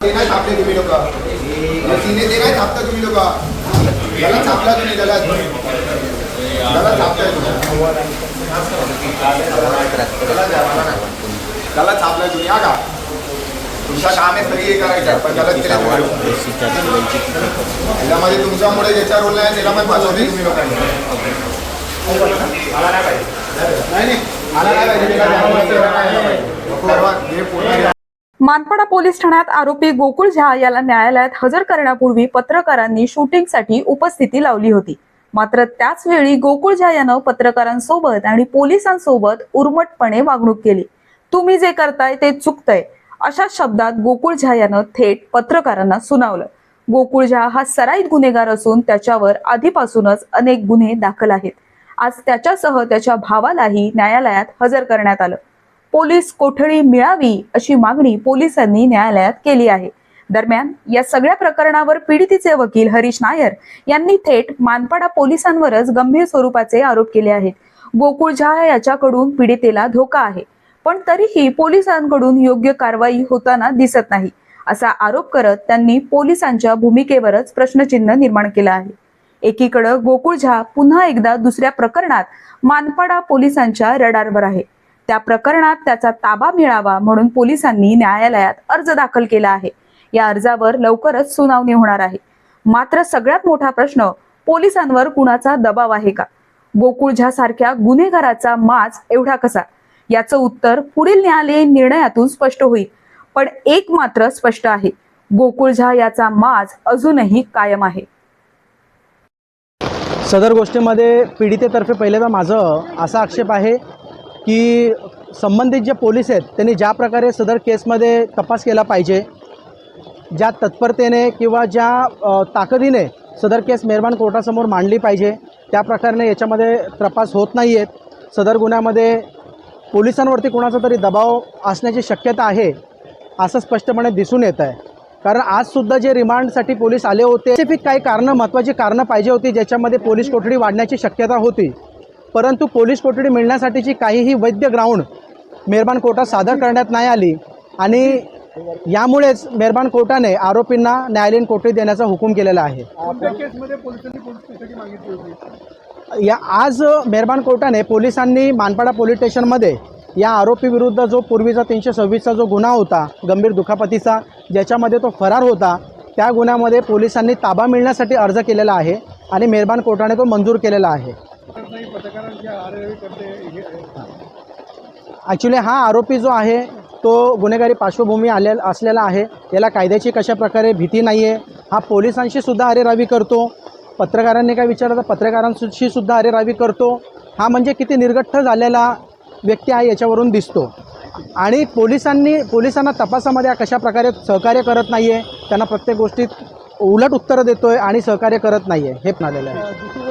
ते नाही छापले तुम्ही लोक सीने ते नाही छापता तुम्ही लोक त्याला छापला तुम्ही त्याला त्याला छापताय तुम्ही त्याला छापलाय तुम्ही हा का तुमचं काम आहे सगळी करायचं पण त्याला केलं तुम्ही. त्याच्यामध्ये तुमच्यामुळे ज्याच्या रोल आहे त्याला पण पाठवते तुम्ही लोकांनी नाही नाही नाही मला नाही पाहिजे मानपाडा पोलीस ठाण्यात आरोपी गोकुळ झा याला न्यायालयात हजर करण्यापूर्वी पत्रकारांनी शूटिंगसाठी उपस्थिती लावली होती. मात्र त्याच वेळी गोकुळ झा यानं पत्रकारांसोबत आणि पोलिसांसोबत उर्मटपणे वागणूक केली. तुम्ही जे करताय ते चुकतंय. अशा शब्दात गोकुळ झा यानं थेट पत्रकारांना सुनावलं. गोकुळ झा हा सराईत गुन्हेगार असून त्याच्यावर आधीपासूनच अनेक गुन्हे दाखल आहेत. आज त्याच्यासह त्याच्या भावालाही न्यायालयात हजर करण्यात आलं. पोलीस कोठडी मिळावी अशी मागणी पोलिसांनी न्यायालयात केली आहे. दरम्यान या सगळ्या प्रकरणावर पीडितीचे वकील हरीश नायर यांनी थेट मानपाडा पोलिसांवरच गंभीर स्वरूपाचे आरोप केले आहेत. गोकुळ झा याच्याकडून पीडितेला धोका आहे पण तरीही पोलिसांकडून योग्य कारवाई होताना दिसत नाही असा आरोप करत त्यांनी पोलिसांच्या भूमिकेवरच प्रश्नचिन्ह निर्माण केलं आहे. एकीकडं गोकुळ झा पुन्हा एकदा दुसऱ्या प्रकरणात मानपाडा पोलिसांच्या रडारवर आहे. त्या प्रकरणात त्याचा ताबा मिळावा म्हणून पोलिसांनी न्यायालयात अर्ज दाखल केला आहे. या अर्जावर लवकरच सुनावणी होणार आहे. मात्र सगळ्यात मोठा प्रश्न पोलिसांवर कुणाचा दबाव आहे का? गोकुळ झा सारख्या गुन्हेगाराचा माज एवढा कसा? याचं उत्तर पुढील न्यायालयीन निर्णयातून स्पष्ट होईल. पण एक मात्र स्पष्ट आहे. गोकुळ झा याचा माज अजूनही कायम आहे. सदर गोष्टीमध्ये पीडितेतर्फे पहिल्यांदा माझं असा आक्षेप आहे की संबंधित जे पोलीस आहेत त्यांनी ज्या प्रकारे सदर केसमध्ये तपास केला पाहिजे ज्या तत्परतेने किंवा ज्या ताकदीने सदर केस मेहरबान कोर्टासमोर मांडली पाहिजे त्या प्रकारे याच्यामध्ये तपास होत नाही आहेत सदर गुन्ह्यामध्ये पोलिसांवरती कोणाचा तरी दबाव असण्याची शक्यता आहे असं स्पष्टपणे दिसून येत आहे. कारण आजसुद्धा जे रिमांडसाठी पोलीस आले होते स्पेसिफिक काही कारणं महत्त्वाची कारणं पाहिजे होती ज्याच्यामध्ये पोलीस कोठडी वाढण्याची शक्यता होती. परंतु पोलीस कोठडी मिळण्यासाठीची काहीही वैद्य ग्राउंड मेहरबान कोर्टात सादर करण्यात नाही आली. आणि यामुळेच मेहरबान कोर्टाने आरोपींना न्यायालयीन कोठडी देण्याचा हुकूम केलेला आहे. या आज मेहरबान कोर्टाने पोलिसांनी मानपाडा पोलीस स्टेशनमध्ये या आरोपीविरुद्ध जो पूर्वीचा तीनशे सव्वीसचा जो गुन्हा होता गंभीर दुखापतीचा ज्याच्यामध्ये तो फरार होता त्या गुन्ह्यामध्ये पोलिसांनी ताबा मिळण्यासाठी अर्ज केलेला आहे आणि मेहरबान कोर्टाने तो मंजूर केलेला आहे. ॲक्च्युली हा आरोपी जो आहे तो गुन्हेगारी पार्श्वभूमी आले असलेला आहे. याला कायद्याची कशा प्रकारे भीती नाही आहे हा पोलिसांशी सुद्धा अरेरावी करतो. पत्रकारांनी काय विचारलं तर पत्रकारांशी सुद्धा अरेरावी करतो. हा म्हणजे किती निर्गठ्ठ झालेला व्यक्ती आहे याच्यावरून दिसतो. आणि पोलिसांनी पोलिसांना तपासामध्ये कशा प्रकारे सहकार्य करत नाही आहे त्यांना प्रत्येक गोष्टीत उलट उत्तरं देतो आहे आणि सहकार्य करत नाही आहे हे पण आलेलं आहे